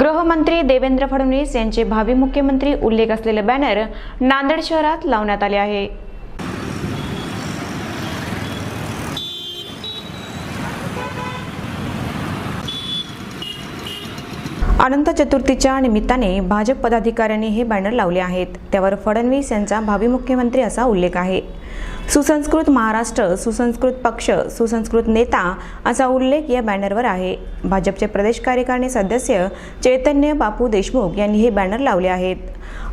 गृहमंत्री देवेंद्र फडणवीस यांचे भावी मुख्यमंत्री उल्लेख असलेले बॅनर नांदेड शहरात लावण्यात आले आहे. अनंत चतुर्थीच्या निमित्ताने भाजप पदाधिकाऱ्यांनी हे बॅनर लावले आहेत. त्यावर फडणवीस यांचा भावी मुख्यमंत्री असा उल्लेख आहे. सुसंस्कृत महाराष्ट्र सुसंस्कृत पक्ष सुसंस्कृत नेता असा उल्लेख या बॅनरवर आहे. भाजपचे प्रदेश कार्यकारिणी सदस्य चैतन्य बापू देशमुख यांनी हे बॅनर लावले आहेत.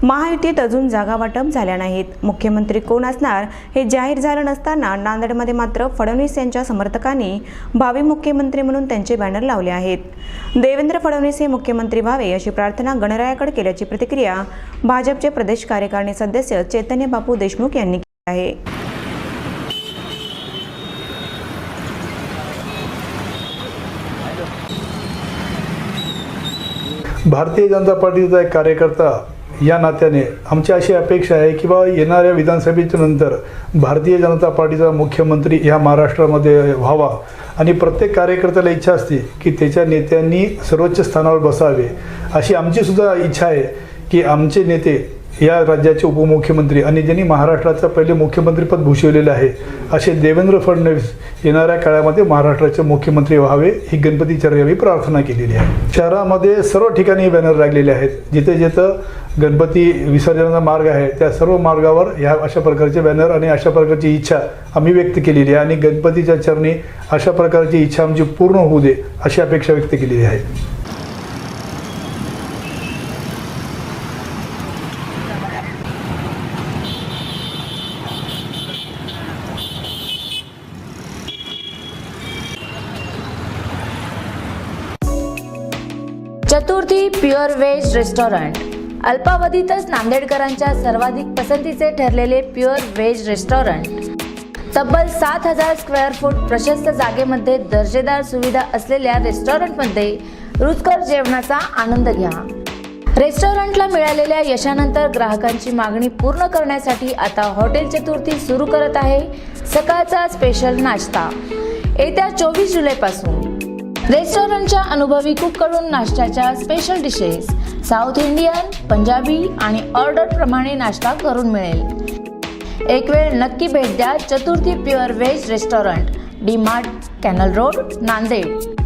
महायुतीत अजून जागा वाटप झाल्या नाहीत. मुख्यमंत्री कोण असणार हे जाहीर झालं नसताना नांदेडमध्ये मात्र फडणवीस यांच्या समर्थकांनी भावी मुख्यमंत्री म्हणून त्यांचे बॅनर लावले आहेत. देवेंद्र फडणवीस हे मुख्यमंत्री व्हावे अशी प्रार्थना गणरायाकडे केल्याची प्रतिक्रिया भाजपचे प्रदेश कार्यकारिणी सदस्य चैतन्य बापू देशमुख यांनी आहे. भारतीय जनता पार्टीचा एक कार्यकर्ता या नात्याने आमची अशी अपेक्षा आहे की बाबा येणाऱ्या विधानसभेच्या नंतर भारतीय जनता पार्टीचा मुख्यमंत्री ह्या महाराष्ट्रामध्ये व्हावा. आणि प्रत्येक कार्यकर्त्याला इच्छा असते की त्याच्या नेत्यांनी सर्वोच्च स्थानावर बसावे. अशी आमचीसुद्धा इच्छा आहे की आमचे नेते या राज्याचे उपमुख्यमंत्री आणि ज्यांनी महाराष्ट्राचं पहिले मुख्यमंत्रीपद भूषवलेलं आहे असे देवेंद्र फडणवीस येणाऱ्या काळामध्ये महाराष्ट्राचे मुख्यमंत्री व्हावे ही गणपती चर्यावी प्रार्थना केलेली आहे. शहरामध्ये सर्व ठिकाणी बॅनर लागलेले आहेत. जिथे जिथं गणपती विसर्जनाचा मार्ग आहे त्या सर्व मार्गावर ह्या अशा प्रकारचे बॅनर आणि अशा प्रकारची इच्छा आम्ही व्यक्त केलेली आहे आणि गणपतीच्या चरणी अशा प्रकारची इच्छा आमची पूर्ण होऊ दे अशी अपेक्षा व्यक्त केलेली आहे. Chaturthi pure veg restaurant. अल्पावधीतच नांदेडकरांच्या सर्वाधिक पसंतीचे ठरलेले प्युअर व्हेज रेस्टॉरंट. तब्बल सात हजार स्क्वेअर फूट प्रशस्त जागेमध्ये दर्जेदार सुविधा असलेल्या रेस्टॉरंटमध्ये रुचकर जेवणाचा आनंद घ्या. रेस्टॉरंटला मिळालेल्या यशानंतर ग्राहकांची मागणी पूर्ण करण्यासाठी आता हॉटेल चतुर्थी सुरू करत आहे. सकाळचा स्पेशल नाश्ता. येत्या चोवीस जुलैपासून रेस्टॉरंटच्या अनुभवी कुककडून नाश्त्याच्या special dishes south Indian Punjabi आणि ऑर्डर प्रमाणे नाश्ता करून मिळेल. एक वेळ नक्की भेट द्या Chaturthi pure veg restaurant D mart canal road Nanded.